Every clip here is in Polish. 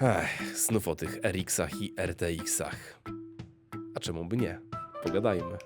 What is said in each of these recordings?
Ech, znów o tych RX-ach i RTX-ach. A czemu by nie? Pogadajmy.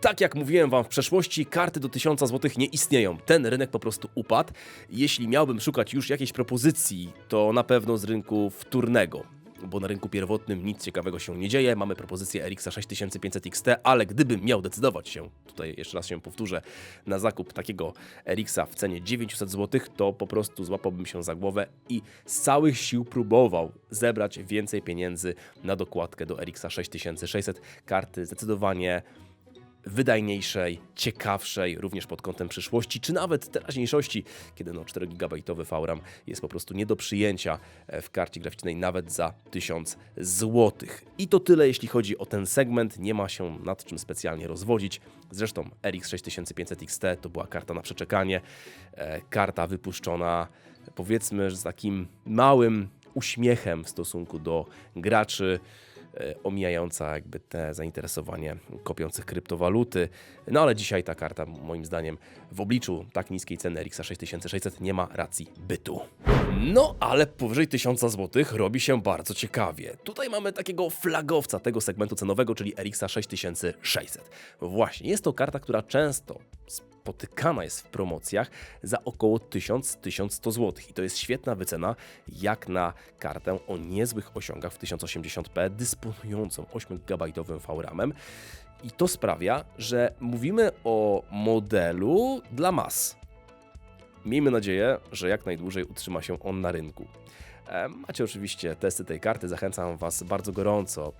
Tak jak mówiłem Wam w przeszłości, karty do 1000 zł nie istnieją. Ten rynek po prostu upadł. Jeśli miałbym szukać już jakiejś propozycji, to na pewno z rynku wtórnego. Bo na rynku pierwotnym nic ciekawego się nie dzieje. Mamy propozycję RX 6500 XT, ale gdybym miał decydować się, tutaj jeszcze raz się powtórzę, na zakup takiego RX w cenie 900 zł, to po prostu złapałbym się za głowę i z całych sił próbował zebrać więcej pieniędzy na dokładkę do RX 6600. Karty zdecydowanie wydajniejszej, ciekawszej, również pod kątem przyszłości, czy nawet teraźniejszości, kiedy no 4GB VRAM jest po prostu nie do przyjęcia e, w karcie graficznej nawet za 1000 zł. I to tyle, jeśli chodzi o ten segment, nie ma się nad czym specjalnie rozwodzić. Zresztą RX 6500 XT to była karta na przeczekanie, e, karta wypuszczona powiedzmy z takim małym uśmiechem w stosunku do graczy omijająca jakby te zainteresowanie kopiących kryptowaluty. No ale dzisiaj ta karta moim zdaniem w obliczu tak niskiej ceny RX 6600 nie ma racji bytu. No ale powyżej 1000 zł robi się bardzo ciekawie. Tutaj mamy takiego flagowca tego segmentu cenowego, czyli RX 6600. Właśnie, jest to karta, która często spotykana jest w promocjach za około 1000-1100 zł. I to jest świetna wycena jak na kartę o niezłych osiągach w 1080p dysponującą 8 GB VRAMem. I to sprawia, że mówimy o modelu dla mas. Miejmy nadzieję, że jak najdłużej utrzyma się on na rynku. E, Macie oczywiście testy tej karty, zachęcam Was bardzo gorąco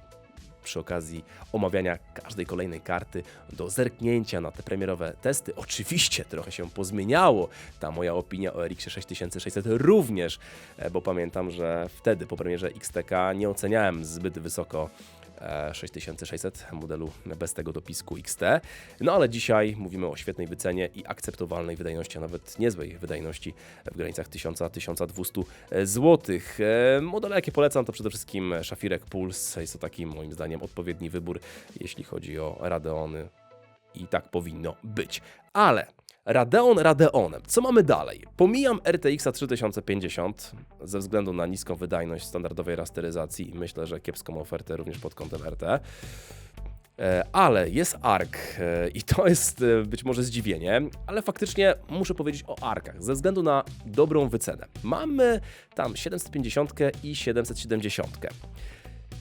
przy okazji omawiania każdej kolejnej karty do zerknięcia na te premierowe testy. Oczywiście trochę się pozmieniało ta moja opinia o RX 6600 również, e, bo pamiętam, że wtedy po premierze XTK nie oceniałem zbyt wysoko 6600 modelu bez tego dopisku XT. No ale dzisiaj mówimy o świetnej wycenie i akceptowalnej wydajności, a nawet niezłej wydajności w granicach 1000-1200 zł. E, Modele, jakie polecam, to przede wszystkim Szafirek Pulse. Jest to taki moim zdaniem odpowiedni wybór, jeśli chodzi o Radeony. I tak powinno być. Ale Radeon Radeonem. Co mamy dalej? Pomijam RTX 3050 ze względu na niską wydajność standardowej rasteryzacji i myślę, że kiepską ofertę również pod kątem RT. E, Ale jest ARK e, i to jest e, być może zdziwienie, ale faktycznie muszę powiedzieć o ARKach ze względu na dobrą wycenę. Mamy tam 750 i 770.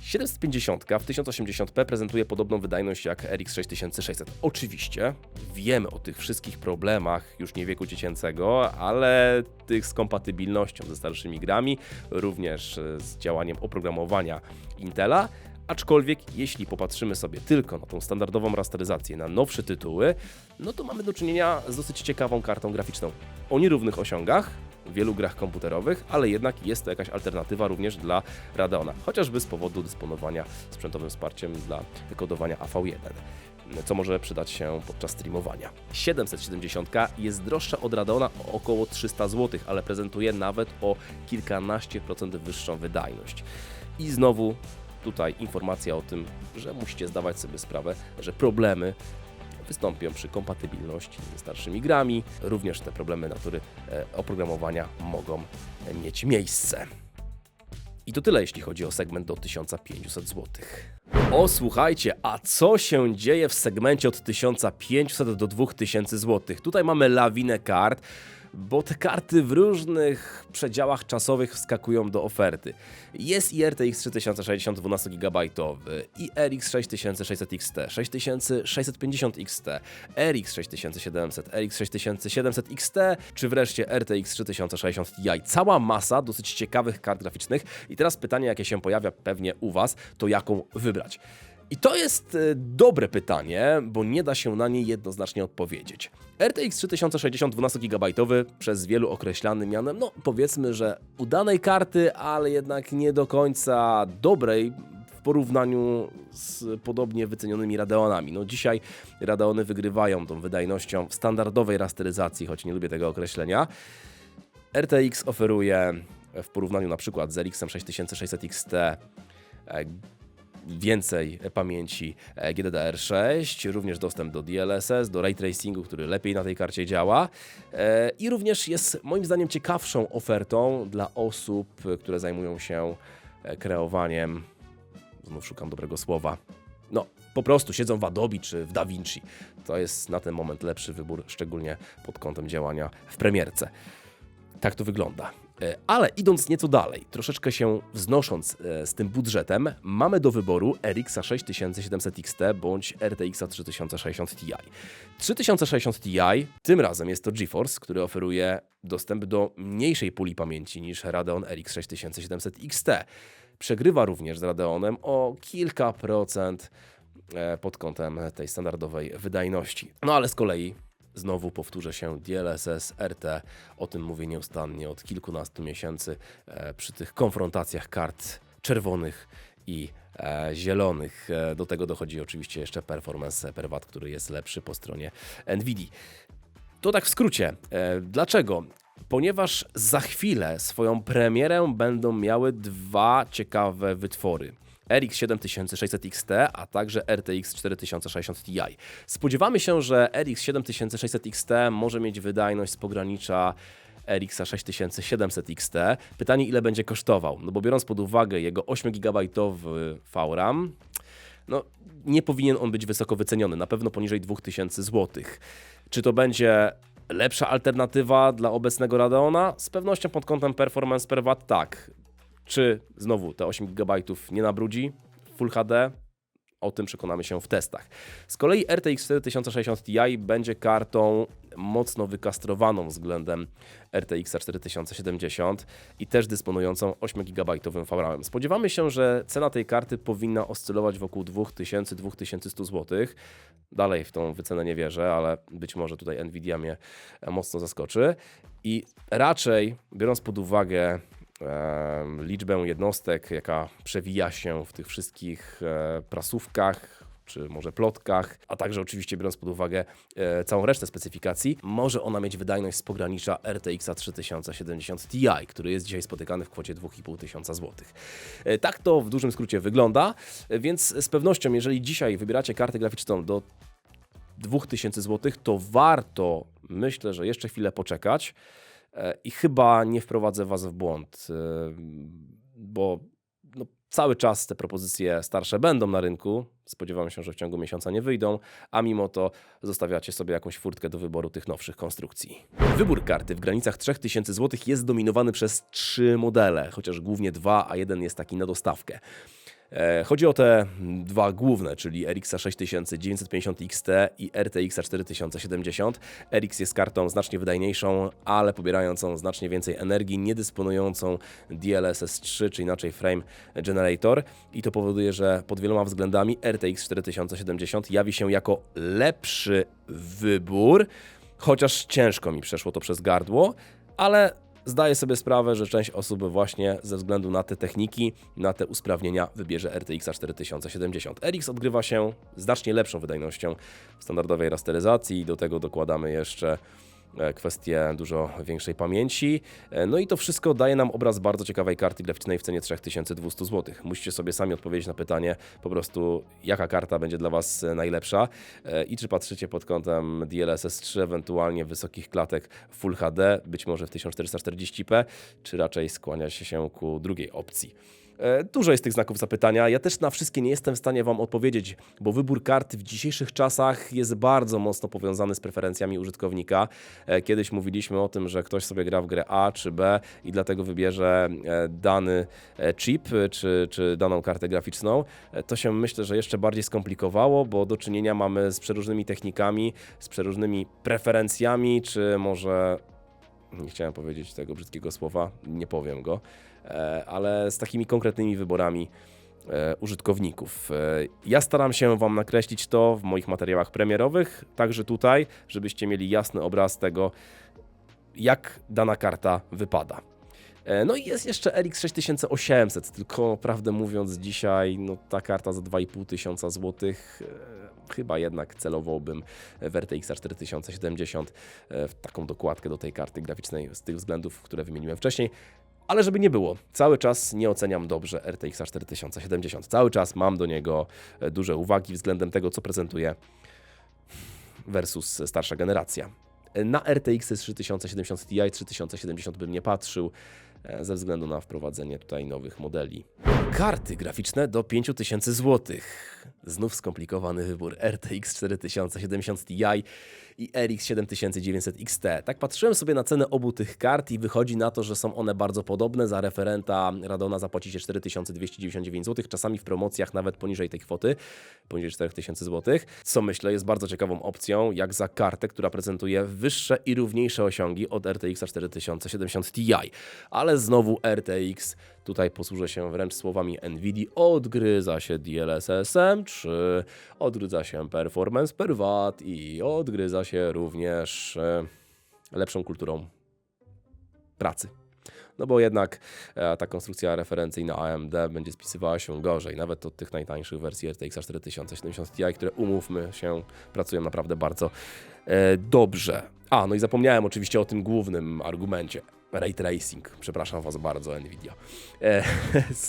750 w 1080p prezentuje podobną wydajność jak RX 6600. Oczywiście wiemy o tych wszystkich problemach już nie wieku dziecięcego, ale tych z kompatybilnością ze starszymi grami, również e, z działaniem oprogramowania Intela. Aczkolwiek, jeśli popatrzymy sobie tylko na tą standardową rasteryzację, na nowsze tytuły, no to mamy do czynienia z dosyć ciekawą kartą graficzną. O nierównych osiągach, w wielu grach komputerowych, ale jednak jest to jakaś alternatywa również dla Radeona, chociażby z powodu dysponowania sprzętowym wsparciem dla wykodowania AV1 co może przydać się podczas streamowania. 770 jest droższa od Radeona o około 300 zł, ale prezentuje nawet o kilkanaście procent wyższą wydajność. I znowu tutaj informacja o tym, że musicie zdawać sobie sprawę, że problemy wystąpią przy kompatybilności ze starszymi grami. Również te problemy natury e, oprogramowania mogą mieć miejsce. I to tyle, jeśli chodzi o segment do 1500 zł. O, słuchajcie, a co się dzieje w segmencie od 1500 do 2000 zł? Tutaj mamy lawinę kart, bo te karty w różnych przedziałach czasowych wskakują do oferty. Jest i RTX 3060 12 GB, i RX 6600 XT, 6650 XT, RX 6700, RX 6700 XT, czy wreszcie RTX 3060 Ti. Cała masa dosyć ciekawych kart graficznych. I teraz pytanie, jakie się pojawia pewnie u Was, to jaką wybrać? I to jest e, dobre pytanie, bo nie da się na nie jednoznacznie odpowiedzieć. RTX 3060 12 GB przez wielu określany mianem, no powiedzmy, że udanej karty, ale jednak nie do końca dobrej w porównaniu z podobnie wycenionymi Radeonami. No dzisiaj Radeony wygrywają tą wydajnością w standardowej rasteryzacji, choć nie lubię tego określenia. RTX oferuje w porównaniu na przykład z RX 6600 XT więcej pamięci e, GDDR6, również dostęp do DLSS, do ray tracingu, który lepiej na tej karcie działa e, i również jest moim zdaniem ciekawszą ofertą dla osób, które zajmują się e, kreowaniem, znów szukam dobrego słowa, no po prostu siedzą w Adobe czy w DaVinci. To jest na ten moment lepszy wybór, szczególnie pod kątem działania w premierce. Tak to wygląda. E, Ale idąc nieco dalej, troszeczkę się wznosząc e, z tym budżetem, mamy do wyboru RX 6700 XT bądź RTX 3060 Ti. 3060 Ti tym razem jest to GeForce, który oferuje dostęp do mniejszej puli pamięci niż Radeon RX 6700 XT. Przegrywa również z Radeonem o kilka procent e, pod kątem tej standardowej wydajności. No ale z kolei Znowu powtórzę się, DLSS, RT, o tym mówię nieustannie od kilkunastu miesięcy e, przy tych konfrontacjach kart czerwonych i e, zielonych. E, do tego dochodzi oczywiście jeszcze performance per watt, który jest lepszy po stronie NVIDIA. To tak w skrócie. Dlaczego? Ponieważ za chwilę swoją premierę będą miały dwa ciekawe wytwory. RX 7600 XT, a także RTX 4060 Ti. Spodziewamy się, że RX 7600 XT może mieć wydajność z pogranicza RX 6700 XT. Pytanie, ile będzie kosztował? No bo biorąc pod uwagę jego 8 GB VRAM, no nie powinien on być wysoko wyceniony, na pewno poniżej 2000 zł. Czy to będzie lepsza alternatywa dla obecnego Radeona? Z pewnością pod kątem performance per watt tak. Czy znowu te 8 GB nie nabrudzi Full HD? O tym przekonamy się w testach. Z kolei RTX 4060 Ti będzie kartą mocno wykastrowaną względem RTX 4070 i też dysponującą 8 GB VRAM. Spodziewamy się, że cena tej karty powinna oscylować wokół 2000-2100 zł. Dalej w tą wycenę nie wierzę, ale być może tutaj Nvidia mnie mocno zaskoczy. I raczej, biorąc pod uwagę liczbę jednostek, jaka przewija się w tych wszystkich e, prasówkach, czy może plotkach, a także oczywiście biorąc pod uwagę e, całą resztę specyfikacji, może ona mieć wydajność z pogranicza RTX 3070 Ti, który jest dzisiaj spotykany w kwocie 2500 zł. E, tak to w dużym skrócie wygląda, e, więc z pewnością, jeżeli dzisiaj wybieracie kartę graficzną do 2000 zł, to warto, myślę, że jeszcze chwilę poczekać i chyba nie wprowadzę Was w błąd, e, bo no, cały czas te propozycje starsze będą na rynku. Spodziewam się, że w ciągu miesiąca nie wyjdą, a mimo to zostawiacie sobie jakąś furtkę do wyboru tych nowszych konstrukcji. Wybór karty w granicach 3000 zł jest dominowany przez trzy modele, chociaż głównie dwa, a jeden jest taki na dostawkę. E, Chodzi o te dwa główne, czyli RX 6950 XT i RTX 4070. RX jest kartą znacznie wydajniejszą, ale pobierającą znacznie więcej energii, nie dysponującą DLSS 3, czy inaczej Frame Generator. I to powoduje, że pod wieloma względami RTX 4070 jawi się jako lepszy wybór, chociaż ciężko mi przeszło to przez gardło, ale zdaję sobie sprawę, że część osób właśnie ze względu na te techniki, na te usprawnienia wybierze RTX 4070. RX odgrywa się znacznie lepszą wydajnością w standardowej rasteryzacji. Do tego dokładamy jeszcze e, kwestię dużo większej pamięci. E, No i to wszystko daje nam obraz bardzo ciekawej karty graficznej w cenie 3200 zł. Musicie sobie sami odpowiedzieć na pytanie po prostu, jaka karta będzie dla Was e, najlepsza i czy patrzycie pod kątem DLSS 3, ewentualnie wysokich klatek Full HD, być może w 1440p, czy raczej skłaniacie się ku drugiej opcji. E, Dużo jest tych znaków zapytania. Ja też na wszystkie nie jestem w stanie Wam odpowiedzieć, bo wybór karty w dzisiejszych czasach jest bardzo mocno powiązany z preferencjami użytkownika. E, Kiedyś mówiliśmy o tym, że ktoś sobie gra w grę A czy B i dlatego wybierze e, dany chip czy, czy daną kartę graficzną. To się myślę, że jeszcze bardziej skomplikowało, bo do czynienia mamy z przeróżnymi technikami, z przeróżnymi preferencjami, czy może nie chciałem powiedzieć tego brzydkiego słowa, nie powiem go, e, ale z takimi konkretnymi wyborami e, użytkowników. E, Ja staram się Wam nakreślić to w moich materiałach premierowych, także tutaj, żebyście mieli jasny obraz tego, jak dana karta wypada. E, No i jest jeszcze RX 6800, tylko prawdę mówiąc dzisiaj no, ta karta za 2500 tysiąca złotych e, chyba jednak celowałbym w RTX 4070 e, w taką dokładkę do tej karty graficznej z tych względów, które wymieniłem wcześniej. Ale żeby nie było, cały czas nie oceniam dobrze RTX 4070. Cały czas mam do niego e, duże uwagi względem tego, co prezentuje versus starsza generacja. Na RTX 3070 Ti 3070 bym nie patrzył ze względu na wprowadzenie tutaj nowych modeli. Karty graficzne do 5000 zł. Znów skomplikowany wybór RTX 4070 Ti i RX 7900 XT. Tak patrzyłem sobie na cenę obu tych kart i wychodzi na to, że są one bardzo podobne. Za referenta Radona zapłacicie 4299 zł, czasami w promocjach nawet poniżej tej kwoty, poniżej 4000 zł, co myślę jest bardzo ciekawą opcją, jak za kartę, która prezentuje wyższe i równiejsze osiągi od RTX 4070 Ti. Ale znowu RTX Tutaj posłużę się wręcz słowami NVIDIA. Odgryza się DLSS czy odgryza się performance per watt i odgryza się również e, lepszą kulturą pracy. No bo jednak e, ta konstrukcja referencyjna AMD będzie spisywała się gorzej, nawet od tych najtańszych wersji RTX 4070 Ti, które umówmy się, pracują naprawdę bardzo e, dobrze. A, no i zapomniałem oczywiście o tym głównym argumencie. Ray Tracing, przepraszam Was bardzo, Nvidia. E,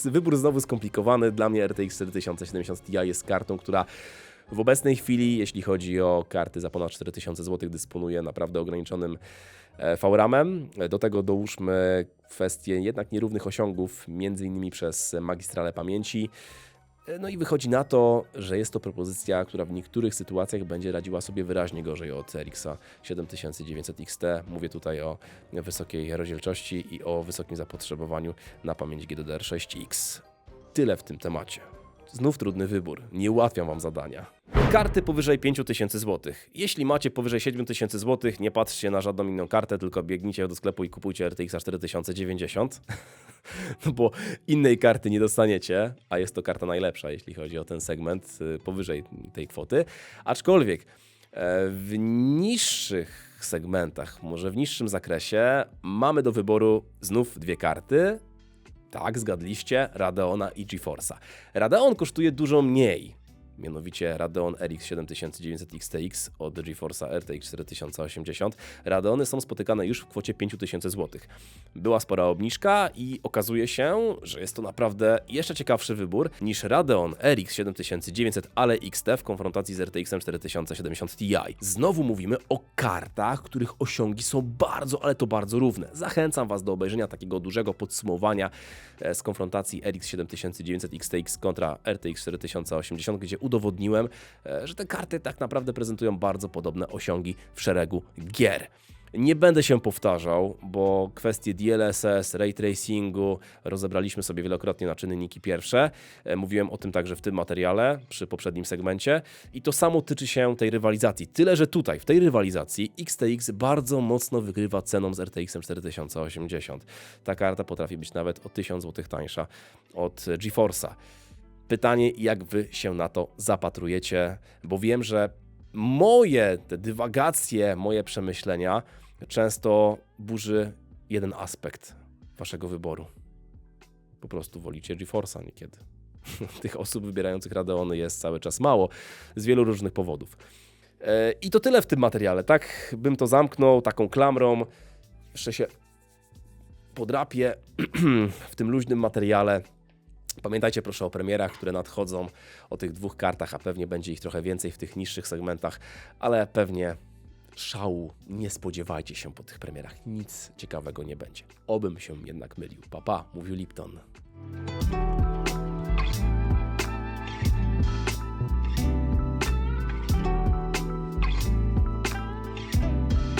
wybór znowu skomplikowany. Dla mnie RTX 4070 Ti jest kartą, która w obecnej chwili, jeśli chodzi o karty za ponad 4000 zł, dysponuje naprawdę ograniczonym VRAM-em. Do tego dołóżmy kwestię jednak nierównych osiągów, między innymi przez magistrale pamięci. No i wychodzi na to, że jest to propozycja, która w niektórych sytuacjach będzie radziła sobie wyraźnie gorzej od RX 7900 XT. Mówię tutaj o wysokiej rozdzielczości i o wysokim zapotrzebowaniu na pamięć GDDR6X. Tyle w tym temacie. Znów trudny wybór, nie ułatwiam Wam zadania. Karty powyżej 5000 zł. Jeśli macie powyżej 7000 zł, nie patrzcie na żadną inną kartę, tylko biegnijcie do sklepu i kupujcie RTX 4090. no bo innej karty nie dostaniecie, a jest to karta najlepsza, jeśli chodzi o ten segment y, powyżej tej kwoty. Aczkolwiek e, w niższych segmentach, może w niższym zakresie, mamy do wyboru znów dwie karty. Tak, zgadliście, Radeona i GeForce'a. Radeon kosztuje dużo mniej, mianowicie Radeon RX 7900 XTX od GeForce'a RTX 4080. Radeony są spotykane już w kwocie 5000 zł. Była spora obniżka i okazuje się, że jest to naprawdę jeszcze ciekawszy wybór niż Radeon RX 7900, ale XT w konfrontacji z RTX 4070 Ti. Znowu mówimy o kartach, których osiągi są bardzo, ale to bardzo równe. Zachęcam Was do obejrzenia takiego dużego podsumowania e, z konfrontacji RX 7900 XTX kontra RTX 4080, gdzie udowodniłem, e, że te karty tak naprawdę prezentują bardzo podobne osiągi w szeregu gier. Nie będę się powtarzał, bo kwestie DLSS, ray tracingu rozebraliśmy sobie wielokrotnie na czynniki pierwsze. E, mówiłem o tym także w tym materiale przy poprzednim segmencie i to samo tyczy się tej rywalizacji. Tyle, że tutaj w tej rywalizacji XTX bardzo mocno wygrywa ceną z RTX 4080. Ta karta potrafi być nawet o 1000 zł tańsza od GeForce'a. Pytanie, jak wy się na to zapatrujecie, bo wiem, że moje te dywagacje, moje przemyślenia często burzy jeden aspekt waszego wyboru. Po prostu wolicie GeForce'a niekiedy. Tych osób wybierających Radeony jest cały czas mało z wielu różnych powodów. E, I to tyle w tym materiale, tak? Bym to zamknął taką klamrą. Jeszcze się podrapię w tym luźnym materiale. Pamiętajcie proszę o premierach, które nadchodzą, o tych dwóch kartach, a pewnie będzie ich trochę więcej w tych niższych segmentach, ale pewnie szału nie spodziewajcie się po tych premierach. Nic ciekawego nie będzie. Obym się jednak mylił. Papa, mówił Lipton.